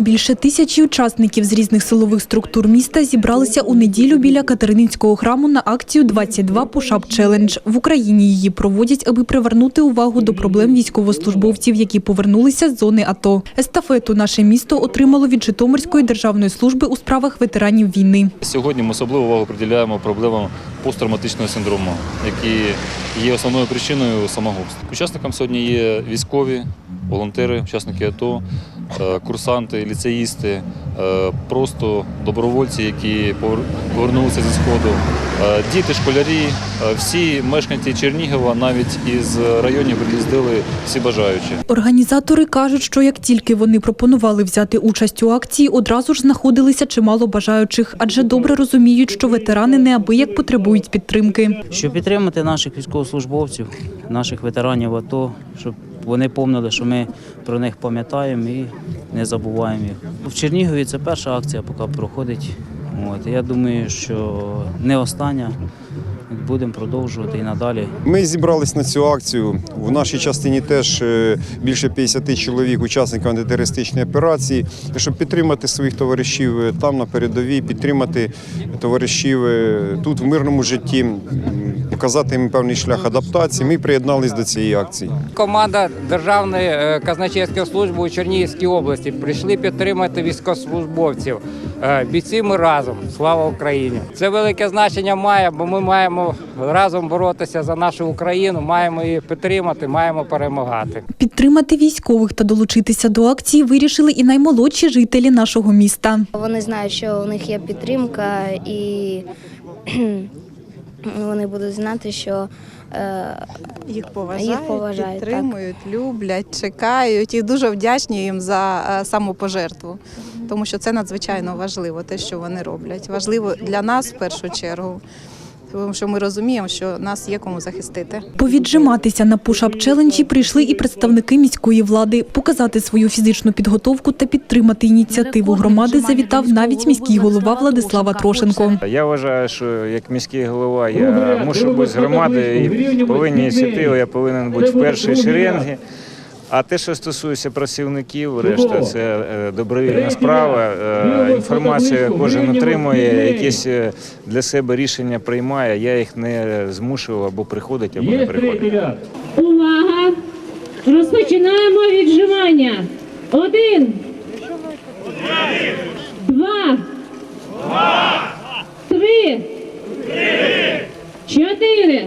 Більше тисячі учасників з різних силових структур міста зібралися у неділю біля Катерининського храму на акцію «22 Push-Up Challenge». В Україні її проводять, аби привернути увагу до проблем військовослужбовців, які повернулися з зони АТО. Естафету наше місто отримало від Житомирської державної служби у справах ветеранів війни. Сьогодні ми особливу увагу приділяємо проблемам посттравматичного синдрому, які є основною причиною самогубств. Учасникам сьогодні є військові, волонтери, учасники АТО, е, курсанти, ліцеїсти, е, просто добровольці, які повер- повернулися зі сходу, е, діти, школярі, всі мешканці Чернігова, навіть із районів приїздили всі бажаючі. Організатори кажуть, що як тільки вони пропонували взяти участь у акції, одразу ж знаходилися чимало бажаючих, адже добре розуміють, що ветерани неабияк потребують підтримки. Щоб підтримати наших військовослужбовців, наших ветеранів АТО, щоб вони помнили, що ми про них пам'ятаємо і не забуваємо їх. В Чернігові це перша акція, поки проходить. От, я думаю, що не остання. Будемо продовжувати і надалі. Ми зібрались на цю акцію. В нашій частині теж е, більше 50 чоловік, учасників антитерористичної операції, щоб підтримати своїх товаришів е, там на передовій, підтримати товаришів е, тут в мирному житті, показати їм певний шлях адаптації. Ми приєднались до цієї акції. Команда Державної казначейської служби у Чернігівській області прийшли підтримати військовослужбовців. Бійці ми разом. Слава Україні! Це велике значення має, бо ми маємо разом боротися за нашу Україну, маємо її підтримати, маємо перемагати. Підтримати військових та долучитися до акції вирішили і наймолодші жителі нашого міста. Вони знають, що у них є підтримка, і вони будуть знати, що е, Їх поважають, Їх поважають, підтримують, люблять, чекають і дуже вдячні їм за е, самопожертву, тому що це надзвичайно важливо, те, що вони роблять. Важливо для нас в першу чергу, тому що ми розуміємо, що нас є кому захистити. Повіджиматися на пушап челенджі прийшли і представники міської влади. Показати свою фізичну підготовку та підтримати ініціативу громади завітав навіть міський голова Владислава Трошенко. Я вважаю, що як міський голова я мушу бути з громади і повинні ініціативи, я повинен бути в першій шеренгі. А те, що стосується працівників, решта це е, добровільна справа. Е, Інформацію кожен отримує, якісь е, для себе рішення приймає. Я їх не змушував або приходить, або не приходить. Увага! Розпочинаємо віджимання. Один. Два. Три. Чотири.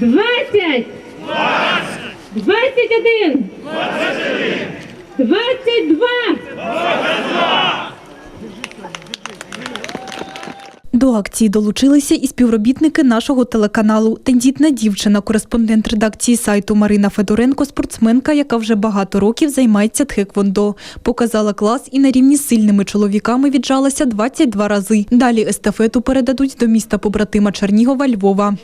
Двадцять. Двадцять один. Двадцять два. До акції долучилися і співробітники нашого телеканалу. Тендітна дівчина, кореспондент редакції сайту Марина Федоренко, спортсменка, яка вже багато років займається тхеквондо. Показала клас і на рівні з сильними чоловіками віджалася 22 рази. Далі естафету передадуть до міста побратима Чернігова Львова.